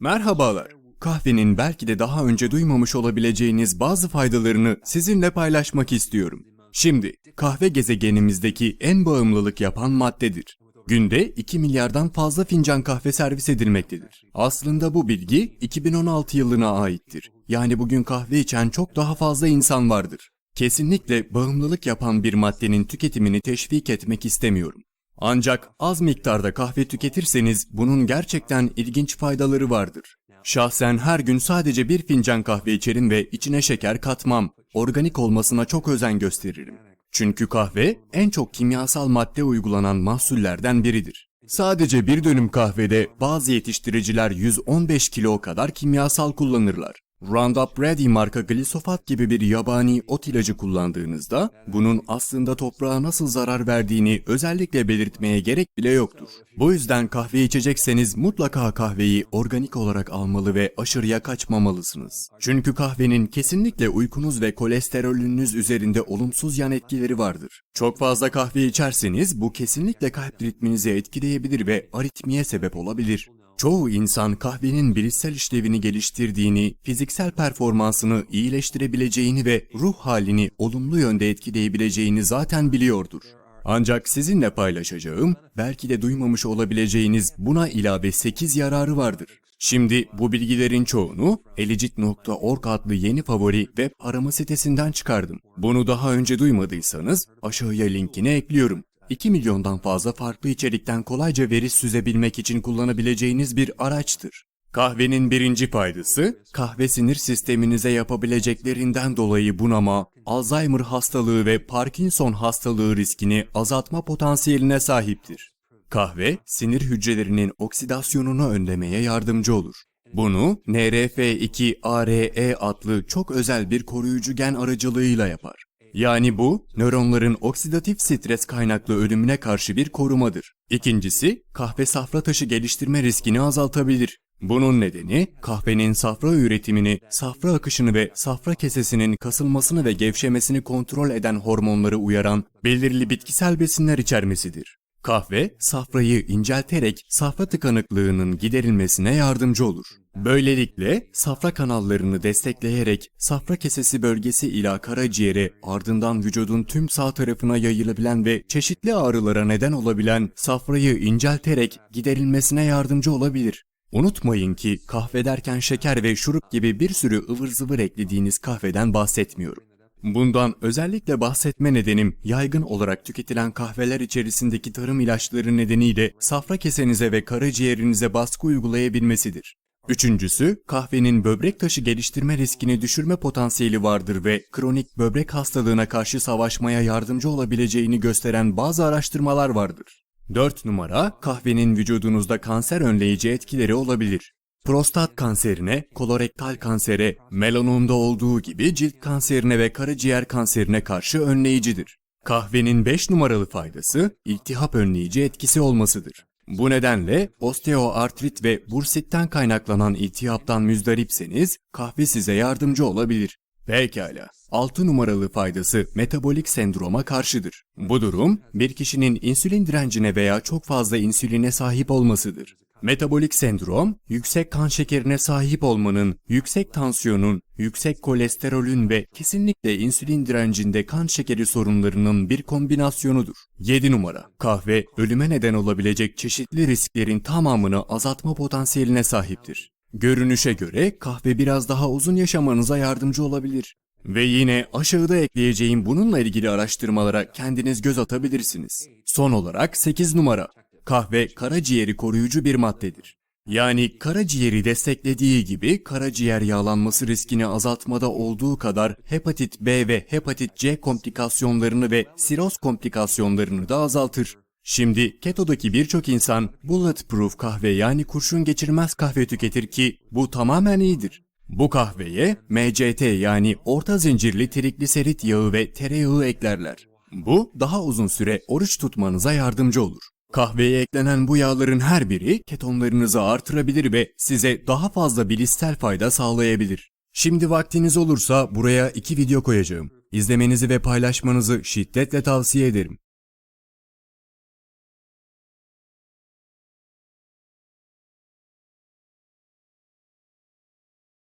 Merhabalar. Kahvenin belki de daha önce duymamış olabileceğiniz bazı faydalarını sizinle paylaşmak istiyorum. Şimdi, kahve gezegenimizdeki en bağımlılık yapan maddedir. Günde 2 milyardan fazla fincan kahve servis edilmektedir. Aslında bu bilgi 2016 yılına aittir. Yani bugün kahve içen çok daha fazla insan vardır. Kesinlikle bağımlılık yapan bir maddenin tüketimini teşvik etmek istemiyorum. Ancak az miktarda kahve tüketirseniz bunun gerçekten ilginç faydaları vardır. Şahsen her gün sadece bir fincan kahve içerim ve içine şeker katmam. Organik olmasına çok özen gösteririm. Çünkü kahve en çok kimyasal madde uygulanan mahsullerden biridir. Sadece bir dönüm kahvede bazı yetiştiriciler 115 kilo kadar kimyasal kullanırlar. Roundup Ready marka glisofat gibi bir yabani ot ilacı kullandığınızda bunun aslında toprağa nasıl zarar verdiğini özellikle belirtmeye gerek bile yoktur. Bu yüzden kahve içecekseniz mutlaka kahveyi organik olarak almalı ve aşırıya kaçmamalısınız. Çünkü kahvenin kesinlikle uykunuz ve kolesterolünüz üzerinde olumsuz yan etkileri vardır. Çok fazla kahve içerseniz bu kesinlikle kalp ritminizi etkileyebilir ve aritmiye sebep olabilir. Çoğu insan kahvenin bilişsel işlevini geliştirdiğini, fiziksel performansını iyileştirebileceğini ve ruh halini olumlu yönde etkileyebileceğini zaten biliyordur. Ancak sizinle paylaşacağım, belki de duymamış olabileceğiniz buna ilave 8 yararı vardır. Şimdi bu bilgilerin çoğunu elicit.org adlı yeni favori web arama sitesinden çıkardım. Bunu daha önce duymadıysanız aşağıya linkini ekliyorum. 2 milyondan fazla farklı içerikten kolayca veri süzebilmek için kullanabileceğiniz bir araçtır. Kahvenin birinci faydası, kahve sinir sisteminize yapabileceklerinden dolayı bunama, Alzheimer hastalığı ve Parkinson hastalığı riskini azaltma potansiyeline sahiptir. Kahve, sinir hücrelerinin oksidasyonunu önlemeye yardımcı olur. Bunu NRF2-ARE adlı çok özel bir koruyucu gen aracılığıyla yapar. Yani bu, nöronların oksidatif stres kaynaklı ölümüne karşı bir korumadır. İkincisi, kahve safra taşı geliştirme riskini azaltabilir. Bunun nedeni kahvenin safra üretimini, safra akışını ve safra kesesinin kasılmasını ve gevşemesini kontrol eden hormonları uyaran belirli bitkisel besinler içermesidir. Kahve, safrayı incelterek safra tıkanıklığının giderilmesine yardımcı olur. Böylelikle safra kanallarını destekleyerek safra kesesi bölgesi ila karaciğere ardından vücudun tüm sağ tarafına yayılabilen ve çeşitli ağrılara neden olabilen safrayı incelterek giderilmesine yardımcı olabilir. Unutmayın ki kahve derken şeker ve şurup gibi bir sürü ıvır zıvır eklediğiniz kahveden bahsetmiyorum. Bundan özellikle bahsetme nedenim yaygın olarak tüketilen kahveler içerisindeki tarım ilaçları nedeniyle safra kesenize ve karaciğerinize baskı uygulayabilmesidir. Üçüncüsü, kahvenin böbrek taşı geliştirme riskini düşürme potansiyeli vardır ve kronik böbrek hastalığına karşı savaşmaya yardımcı olabileceğini gösteren bazı araştırmalar vardır. 4 numara, kahvenin vücudunuzda kanser önleyici etkileri olabilir. Prostat kanserine, kolorektal kansere, melanomda olduğu gibi cilt kanserine ve karaciğer kanserine karşı önleyicidir. Kahvenin 5 numaralı faydası, iltihap önleyici etkisi olmasıdır. Bu nedenle osteoartrit ve bursitten kaynaklanan iltihaptan müzdaripseniz kahve size yardımcı olabilir. Pekala. 6 numaralı faydası metabolik sendroma karşıdır. Bu durum bir kişinin insülin direncine veya çok fazla insüline sahip olmasıdır. Metabolik sendrom, yüksek kan şekerine sahip olmanın, yüksek tansiyonun, yüksek kolesterolün ve kesinlikle insülin direncinde kan şekeri sorunlarının bir kombinasyonudur. 7 numara. Kahve, ölüme neden olabilecek çeşitli risklerin tamamını azaltma potansiyeline sahiptir. Görünüşe göre kahve biraz daha uzun yaşamanıza yardımcı olabilir. Ve yine aşağıda ekleyeceğim bununla ilgili araştırmalara kendiniz göz atabilirsiniz. Son olarak 8 numara. Kahve karaciğeri koruyucu bir maddedir. Yani karaciğeri desteklediği gibi karaciğer yağlanması riskini azaltmada olduğu kadar hepatit B ve hepatit C komplikasyonlarını ve siroz komplikasyonlarını da azaltır. Şimdi ketodaki birçok insan bulletproof kahve yani kurşun geçirmez kahve tüketir ki bu tamamen iyidir. Bu kahveye MCT yani orta zincirli trigliserit yağı ve tereyağı eklerler. Bu daha uzun süre oruç tutmanıza yardımcı olur. Kahveye eklenen bu yağların her biri ketonlarınızı artırabilir ve size daha fazla bilişsel fayda sağlayabilir. Şimdi vaktiniz olursa buraya iki video koyacağım. İzlemenizi ve paylaşmanızı şiddetle tavsiye ederim.